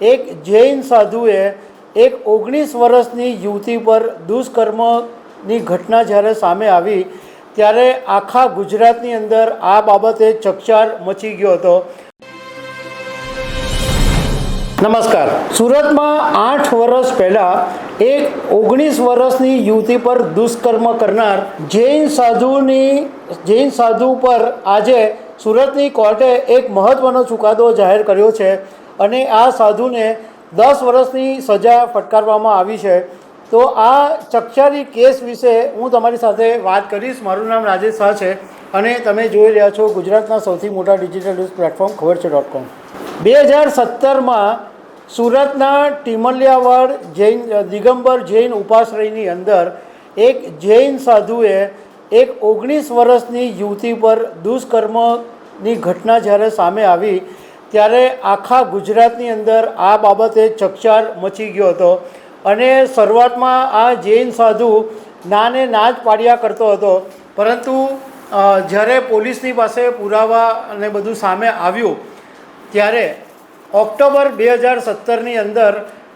એક જૈન સાધુએ એક ઓગણીસ વર્ષની યુવતી પર દુષ્કર્મની ઘટના જ્યારે સામે આવી, ત્યારે આખા ગુજરાતની અંદર આ બાબતે ચકચાર મચી ગયો હતો. નમસ્કાર. સુરતમાં આઠ વર્ષ પહેલાં એક ઓગણીસ વર્ષની યુવતી પર દુષ્કર્મ કરનાર જૈન સાધુની, જૈન સાધુ પર આજે સુરતની કોર્ટે એક મહત્ત્વનો ચુકાદો જાહેર કર્યો છે. અને આ સાધુને દસ વર્ષની સજા ફટકારવામાં આવી છે. તો આ ચકચારી કેસ વિશે હું તમારી સાથે વાત કરીશ. મારું નામ રાજેશ શાહ છે અને તમે જોઈ રહ્યા છો ગુજરાતના સૌથી મોટા ડિજિટલ ન્યૂઝ પ્લેટફોર્મ ખબર છે ડોટ કોમ બે હજાર સત્તરમાં સુરતના ટીમલિયાવાડ જૈન, દિગંબર જૈન ઉપાશ્રયની અંદર એક જૈન સાધુએ એક ઓગણીસ વર્ષની યુવતી પર દુષ્કર્મની ઘટના જ્યારે સામે આવી ત્યારે આખા ગુજરાતની અંદર આ બાબતે ચકચાર મચી ગયો હતો. અને શરૂઆતમાં આ જૈન સાધુ નાને ના જ પાડ્યા કરતો હતો. પરંતુ જ્યારે પોલીસની પાસે પુરાવા અને બધું સામે આવ્યું, ત્યારે ઓક્ટોબર બે હજાર સત્તરની અંદર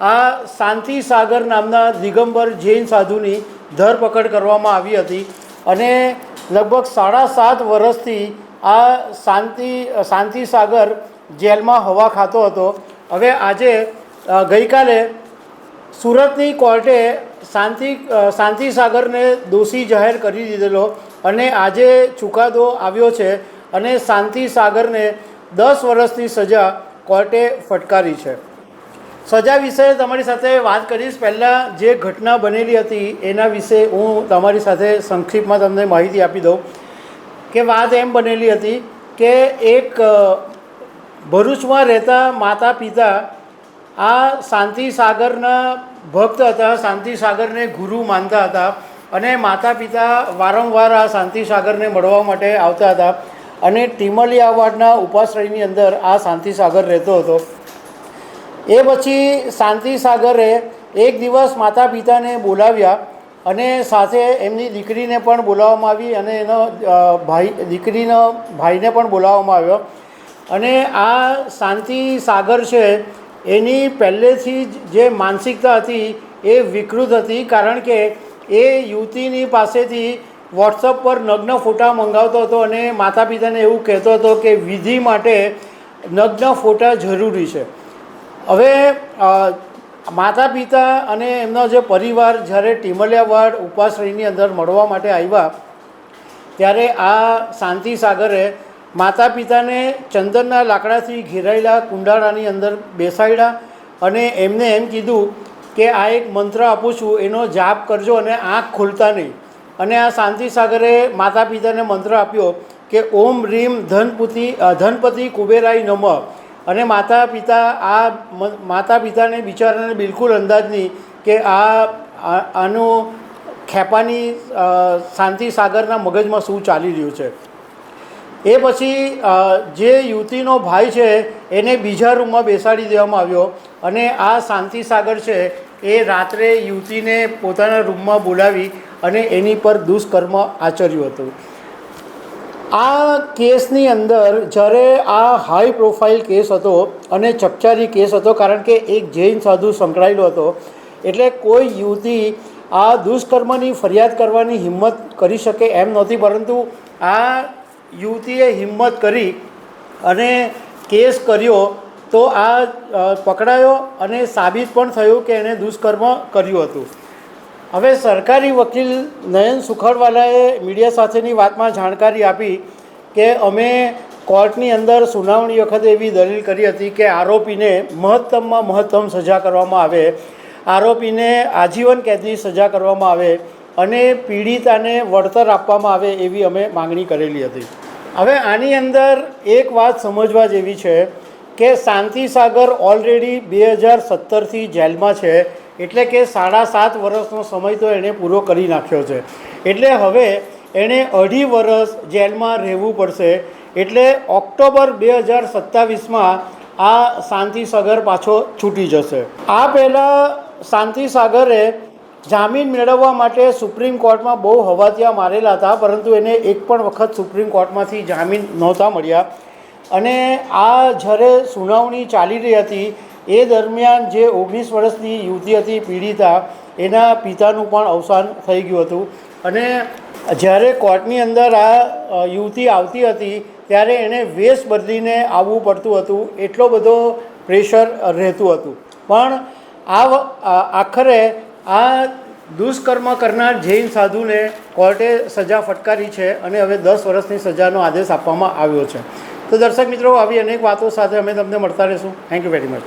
આ શાંતિ સાગર નામના દિગંબર જૈન સાધુની ધરપકડ કરવામાં આવી હતી. અને લગભગ સાડા સાત વર્ષથી આ શાંતિ શાંતિ સાગર જેલમાં હવા ખાતો હતો. હવે આજે ગઈકાલે સુરતની કોર્ટે શાંતિ શાંતિ સાગરને દોષી જાહેર કરી દીધેલો અને આજે ચુકાદો આવ્યો છે અને શાંતિ સાગરને દસ વર્ષની સજા કોર્ટે ફટકારી છે. સજા વિશે તમારી સાથે વાત કરીશ. પહેલાં જે ઘટના બનેલી હતી એના વિશે હું તમારી સાથે સંક્ષિપ્તમાં તમને માહિતી આપી દઉં. કે વાત એમ બનેલી હતી કે એક ભરૂચમાં રહેતા માતા પિતા આ શાંતિ સાગરના ભક્ત હતા. શાંતિ સાગરને ગુરુ માનતા હતા અને માતા પિતા વારંવાર આ શાંતિ સાગરને મળવા માટે આવતા હતા અને ટીમલિયાવાડના ઉપાશ્રયની અંદર આ શાંતિ સાગર રહેતો હતો. એ પછી શાંતિ સાગરે એક દિવસ માતા પિતાને બોલાવ્યા અને સાથે એમની દીકરીને પણ બોલાવવામાં આવી અને એનો ભાઈ, દીકરીનો ભાઈને પણ બોલાવવામાં આવ્યો. અને આ શાંતિ સાગર છે, એની પહેલેથી જ જે માનસિકતા હતી એ વિકૃત હતી, કારણ કે એ યુવતીની પાસેથી વોટ્સઅપ પર નગ્ન ફોટા મંગાવતો હતો અને માતા પિતાને એવું કહેતો હતો કે વિધિ માટે નગ્ન ફોટા જરૂરી છે. હવે માતા પિતા અને એમનો જે પરિવાર જ્યારે ટીમલિયાવાડ ઉપાશ્રયની અંદર મળવા માટે આવ્યા, ત્યારે આ શાંતિ સાગરે માતા પિતાને ચંદનના લાકડાથી ઘેરાયેલા કુંડાળાની અંદર બેસાડ્યા અને એમને એમ કીધું કે આ એક મંત્ર આપું છું, એનો જાપ કરજો અને આંખ ખુલતા નહીં. અને આ શાંતિ સાગરે માતા પિતાને મંત્ર આપ્યો કે, ઓમ રીમ ધનપુતિ ધનપતિ કુબેરાય નમઃ. અને માતા પિતા આ માતા પિતાને બિચારાને બિલકુલ અંદાજ નહીં કે આ આનું ખેપાની શાંતિ સાગરના મગજમાં શું ચાલી રહ્યું છે. એ પછી જે યુવતીનો ભાઈ છે, એને બીજા રૂમમાં બેસાડી દેવામાં આવ્યો અને આ શાંતિ સાગર છે, એ રાત્રે યુવતીને પોતાના રૂમમાં બોલાવી અને એની પર દુષ્કર્મ આચર્યું હતું. આ કેસની અંદર જ્યારે આ હાઈ પ્રોફાઇલ કેસ હતો અને ચકચારી કેસ હતો, કારણ કે એક જૈન સાધુ સંકળાયેલો હતો, એટલે કોઈ યુવતી આ દુષ્કર્મની ફરિયાદ કરવાની હિંમત કરી શકે એમ નહોતી, પરંતુ આ યુવતીએ હિંમત કરી અને કેસ કર્યો તો આ પકડાયો અને સાબિત પણ થયું કે એણે દુષ્કર્મ કર્યું હતું. હવે સરકારી વકીલ નયન સુખડવાલાએ મીડિયા સાથેની વાતમાં જાણકારી આપી કે અમે કોર્ટની અંદર સુનાવણી વખતે એવી દલીલ કરી હતી કે આરોપીને મહત્તમમાં મહત્તમ સજા કરવામાં આવે. આરોપીને આજીવન કેદની સજા કરવામાં આવે. અને પીડિતાને વળતર આપવામાં આવે એવી અમે માગણી કરેલી હતી. હવે આની અંદર એક વાત સમજવા જેવી છે કે શાંતિ સાગર ઓલરેડી બે હજાર સત્તરથી જેલમાં છે, એટલે કે સાડા સાત વર્ષનો સમય તો એણે પૂરો કરી નાખ્યો છે. એટલે હવે એણે અઢી વર્ષ જેલમાં રહેવું પડશે, એટલે ઓક્ટોબર બે હજાર સત્તાવીસમાં આ શાંતિ સાગર પાછો છૂટી જશે. આ પહેલાં શાંતિ સાગરે જામીન મેળવવા માટે સુપ્રીમ કોર્ટમાં બહુ હવાતિયા મારેલા હતા, પરંતુ એને એક પણ વખત સુપ્રીમ કોર્ટમાંથી જામીન નહોતા મળ્યા. અને આ જ્યારે સુનાવણી ચાલી રહી હતી, એ દરમિયાન જે ઓગણીસ વર્ષની યુવતી હતી, પીડિતા એના પિતાનું પણ અવસાન થઈ ગયું હતું. અને જ્યારે કોર્ટની અંદર આ યુવતી આવતી હતી, ત્યારે એણે વેશ બદલીને આવવું પડતું હતું, એટલો બધો પ્રેશર રહેતું હતું. પણ આ- આખરે આ દુષ્કર્મ કરનાર જૈન સાધુને કોર્ટે સજા ફટકારી છે અને હવે દસ વર્ષની સજાનો આદેશ આપવામાં આવ્યો છે. તો દર્શક મિત્રો, આવી અનેક વાતો સાથે અમે તમને મળતા રહીશું. Thank you very much